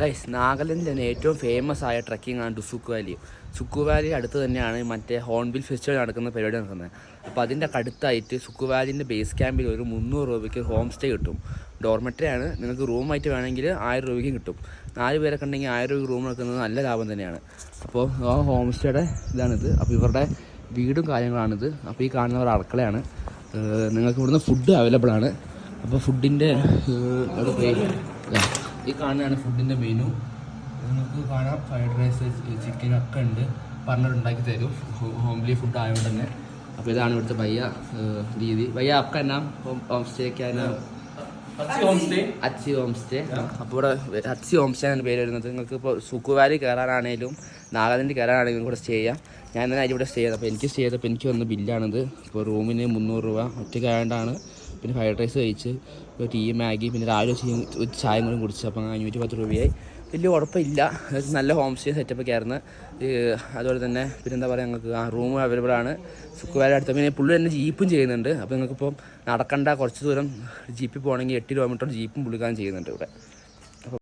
Guys നാഗാലാൻഡിൽ തന്നെ ഏറ്റവും famous ആയ ട്രക്കിംഗ് ആണ് ഡുസുക്ക് വാലി സുക്കു വാലി അടുത്ത് തന്നെയാണ് മറ്റേ ഹോൺബിൽ ഫെസ്റ്റിവൽ നടക്കുന്ന പരിപാടി നടക്കുന്നത്. അപ്പോൾ അതിന്റെ അടുത്തായിട്ട് സുക്കു വാലിന്റെ ബേസ് ക്യാമ്പിൽ ഒരു മുന്നൂറ് രൂപയ്ക്ക് ഹോം സ്റ്റേ കിട്ടും ഡോർമെറ്ററിയാണ് നിങ്ങൾക്ക് റൂമായിട്ട് വേണമെങ്കിൽ ആയിരം രൂപയ്ക്കും കിട്ടും. നാല് പേരൊക്കെ ഉണ്ടെങ്കിൽ ആയിരം രൂപ റൂം എടുക്കുന്നത് നല്ല ലാഭം തന്നെയാണ്. അപ്പോൾ ആ ഹോം സ്റ്റേയുടെ ഇതാണിത്. അപ്പോൾ ഇവരുടെ വീടും കാര്യങ്ങളാണിത്. അപ്പോൾ ഈ കാണുന്നവർ അടുക്കളയാണ്. നിങ്ങൾക്ക് ഇവിടുന്ന് ഫുഡ് അവൈലബിൾ ആണ്. അപ്പോൾ ഫുഡിന്റെ. ഈ കാണുന്നതാണ് ഫുഡിന്റെ മെനു നിങ്ങൾക്ക് കാണാം. ഫ്രൈഡ് റൈസ് ചിക്കൻ ഒക്കെ ഉണ്ട്. പറഞ്ഞിട്ടുണ്ടാക്കി തരും. ഹോംലി ഫുഡ് ആയതുകൊണ്ട് തന്നെ. അപ്പോൾ ഇതാണ് ഇവിടുത്തെ ഭയ്യ രീതി. ഭയ്യ ആപ്ക എന്നാ? ഹോം ഹോം സ്റ്റേക്ക് അച്ചി ഹോം സ്റ്റേ അപ്പോൾ ഇവിടെ അച്ചി ഹോം സ്റ്റേ ആണ് പേര് വരുന്നത്. നിങ്ങൾക്ക് ഇപ്പോൾ സുക്കുവാലി കയറാനാണേലും നാഗാലാൻഡ് കയറാനാണെങ്കിലും കൂടെ സ്റ്റേ ചെയ്യാം. ഞാൻ തന്നെ ഇവിടെ സ്റ്റേ ചെയ്തപ്പോൾ എനിക്ക് സ്റ്റേ ചെയ്തപ്പോൾ എനിക്ക് വന്ന ബില്ലാണിത് ഇപ്പോൾ റൂമിന് മുന്നൂറ് രൂപ. ഒറ്റയ്ക്കായതുകൊണ്ടാണ് പിന്നെ ഫ്രൈഡ് റൈസ് കഴിച്ച് ഒരു ടീ മാഗി പിന്നെ രാവിലെ വെച്ച് ചായയും കൂടി കുടിച്ചു അപ്പം അഞ്ഞൂറ്റി പത്ത് രൂപയായി. വലിയ കുഴപ്പമില്ല. നല്ല ഹോം സ്റ്റേ സെറ്റപ്പൊക്കെ ആയിരുന്നു. അതുപോലെ തന്നെ പിന്നെ എന്താ പറയുക ഞങ്ങൾക്ക് ആ റൂം അവൈലബിൾ ആണ്. സുക്കുവാല അടുത്ത് പിന്നെ പുള്ളി തന്നെ ജീപ്പും ചെയ്യുന്നുണ്ട്. അപ്പോൾ നിങ്ങൾക്കിപ്പം നടക്കണ്ട കുറച്ച് ദൂരം ജീപ്പിൽ പോകണമെങ്കിൽ എട്ട് കിലോമീറ്റർ ജീപ്പും പുള്ളിക്കാൻ ചെയ്യുന്നുണ്ട് ഇവിടെ.